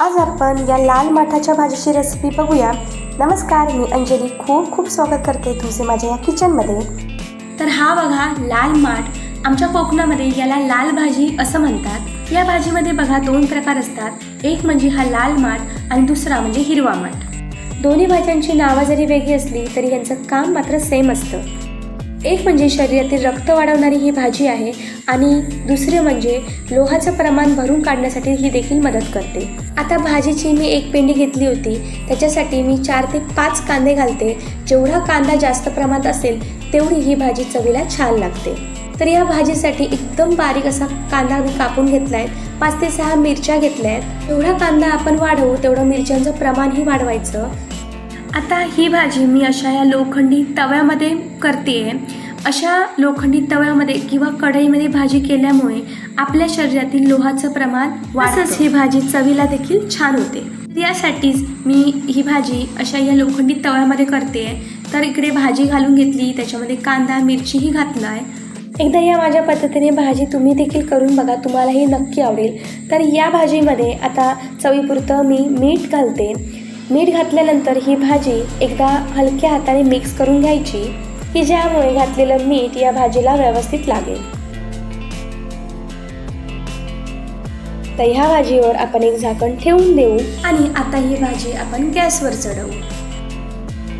आज आपण या लाल माठाच्या भाजीची रेसिपी बघूया. नमस्कार मी अंजली. खूप खूप स्वागत करते तुझे माझ्या या किचनमध्ये तर हा बघा लाल माठ. आमच्या कोकणामध्ये याला लाल भाजी असं म्हणतात. या भाजीमध्ये बघा दोन प्रकार असतात. एक म्हणजे हा लाल माठ आणि दुसरा म्हणजे हिरवा माठ. दोन्ही भाज्यांची नावं जरी वेगळी असली तरी यांचं काम मात्र सेम असतं. एक म्हणजे शरीरातील रक्त वाढवणारी ही भाजी आहे आणि दुसरे म्हणजे लोहाचं प्रमाण भरून काढण्यासाठी ही देखील मदत करते. आता भाजीची मी एक पेंडी घेतली होती. त्याच्यासाठी मी चार ते पाच कांदे घालते. जेवढा कांदा जास्त प्रमाणात असेल तेवढी ही भाजी चवीला छान लागते. तर या भाजीसाठी एकदम बारीक असा कांदा मी कापून घेतला आहे पाच ते सहा मिरच्या घेतल्या आहेत जेवढा कांदा आपण वाढवू तेवढं मिरच्यांचं प्रमाणही वाढवायचं. आता ही भाजी मी अशा या लोखंडी तव्यामध्ये करते अशा लोखंडी तव्यामध्ये किंवा कढईमध्ये भाजी केल्यामुळे आपल्या शरीरातील लोहाचं प्रमाण वाढतच ही भाजी चवीला देखील छान होते. यासाठीच मी ही भाजी अशा या लोखंडी तव्यामध्ये करते तर इकडे भाजी घालून घेतली त्याच्यामध्ये कांदा मिरचीही घातला आहे एकदा या माझ्या पद्धतीने भाजी तुम्ही देखील करून बघा तुम्हालाही नक्की आवडेल. तर या भाजीमध्ये आता चवीपुरतं मी मीठ घालते. मीठ घातल्यानंतर ही भाजी एकदा हलक्या हाताने मिक्स करून घ्यायची. की ज्यामुळे घातलेलं मीठ या भाजीला व्यवस्थित लागेल. तर ह्या भाजीवर आपण एक झाकण ठेवून देऊ आणि आता ही भाजी आपण गॅसवर चढवू.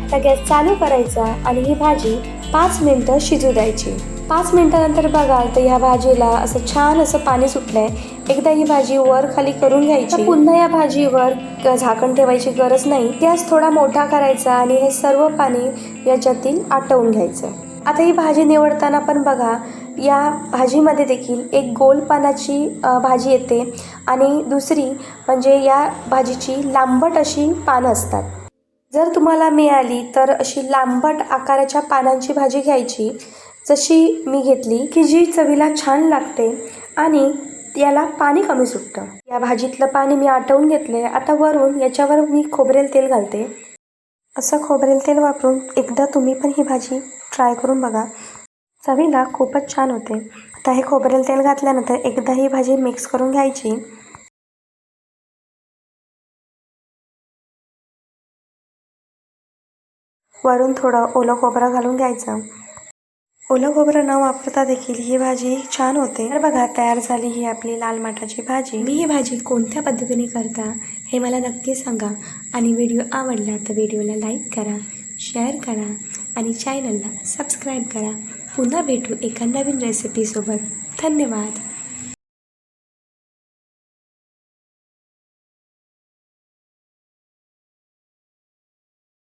आता गॅस चालू करायचा आणि ही भाजी पाच मिनटं शिजू द्यायची. पाच मिनटानंतर बघाल तर ह्या भाजीला असं छान असं पाणी सुटलंय. एकदा ही भाजी वर खाली करून घ्यायची. पुन्हा या भाजीवर झाकण ठेवायची गरज नाही. गॅस थोडा मोठा करायचा आणि हे सर्व पाणी याच्यातील आटवून घ्यायचं. आता ही भाजी निवडताना पण बघा या भाजीमध्ये देखील एक गोल पानाची भाजी येते आणि दुसरी म्हणजे या भाजीची लांबट अशी पानं असतात. जर तुम्हाला मिळाली तर अशी लांबट आकाराच्या पानांची भाजी घ्यायची. जशी मी घेतली की जी चवीला छान लागते आणि याला पाणी कमी सुटतं. या भाजीतलं पाणी मी आटवून घेतले आता वरून याच्यावर मी खोबरेल तेल घालते. असं खोबरेल तेल वापरून एकदा तुम्ही पण ही भाजी ट्राय करून बघा. चवीला खूपच छान होते. आता हे खोबरेल तेल घातल्यानंतर एकदा ही भाजी मिक्स करून घ्यायची. वरून थोडं ओलं खोबरं घालून घ्यायचं. ओलं खोबरं न वापरता देखील ही भाजी छान होते. तर बघा तयार झाली ही आपली लाल माठाची भाजी. मी ही भाजी कोणत्या पद्धतीने करता हे मला नक्की सांगा. आणि व्हिडिओ आवडला तर व्हिडिओला लाईक करा शेअर करा आणि चॅनलला सबस्क्राईब करा. पुन्हा भेटू एका नवीन रेसिपीसोबत धन्यवाद.